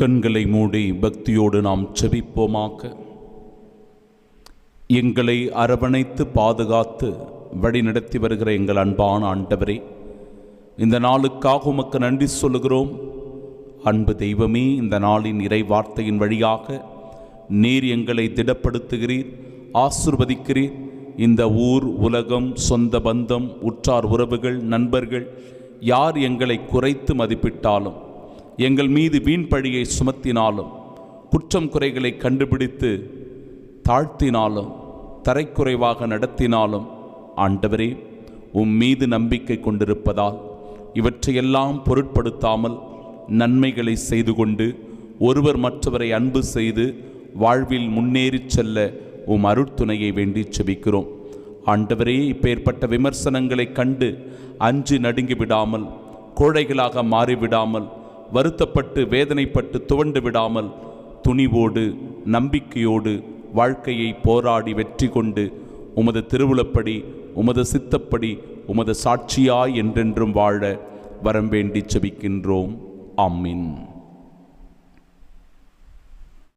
கண்களை மூடி பக்தியோடு நாம் செபிப்போமாக்க எங்களை அரவணைத்து பாதுகாத்து வழிநடத்தி வருகிற எங்கள் அன்பான ஆண்டவரே இந்த நாளுக்காக உமக்கு நன்றி சொல்லுகிறோம். அன்பு தெய்வமே இந்த நாளின் இறை வார்த்தையின் வழியாக நீர் எங்களை திடப்படுத்துகிறீர் ஆசிர்வதிக்கிறீர். இந்த ஊர் உலகம் சொந்த பந்தம் உற்றார் உறவுகள் நண்பர்கள் யார் எங்களை குறைத்து மதிப்பிட்டாலும் எங்கள் மீது வீண் பழியை சுமத்தினாலும் குற்றம் குறைகளை கண்டுபிடித்து தாழ்த்தினாலும் தரைக்குறைவாக நடத்தினாலும் ஆண்டவரே உம் மீது நம்பிக்கை கொண்டிருப்பதால் இவற்றையெல்லாம் பொருட்படுத்தாமல் நன்மைகளை செய்து கொண்டு ஒருவர் மற்றவரை அன்பு செய்து வாழ்வில் முன்னேறிச் செல்ல உம் அருட்துணையை வேண்டி செபிக்கிறோம். ஆண்டவரே இப்பேற்பட்ட விமர்சனங்களை கண்டு அஞ்சு நடுங்கி விடாமல் கோழைகளாக மாறிவிடாமல் வருத்தப்பட்டு வேதனைப்பட்டு துவண்டு விடாமல் துணிவோடு நம்பிக்கையோடு வாழ்க்கையை போராடி வெற்றி கொண்டு உமது திருவுளப்படி உமது சித்தப்படி உமது சாட்சியாய் என்றென்றும் வாழ வரம் வேண்டி செபிக்கின்றோம். ஆம்மின்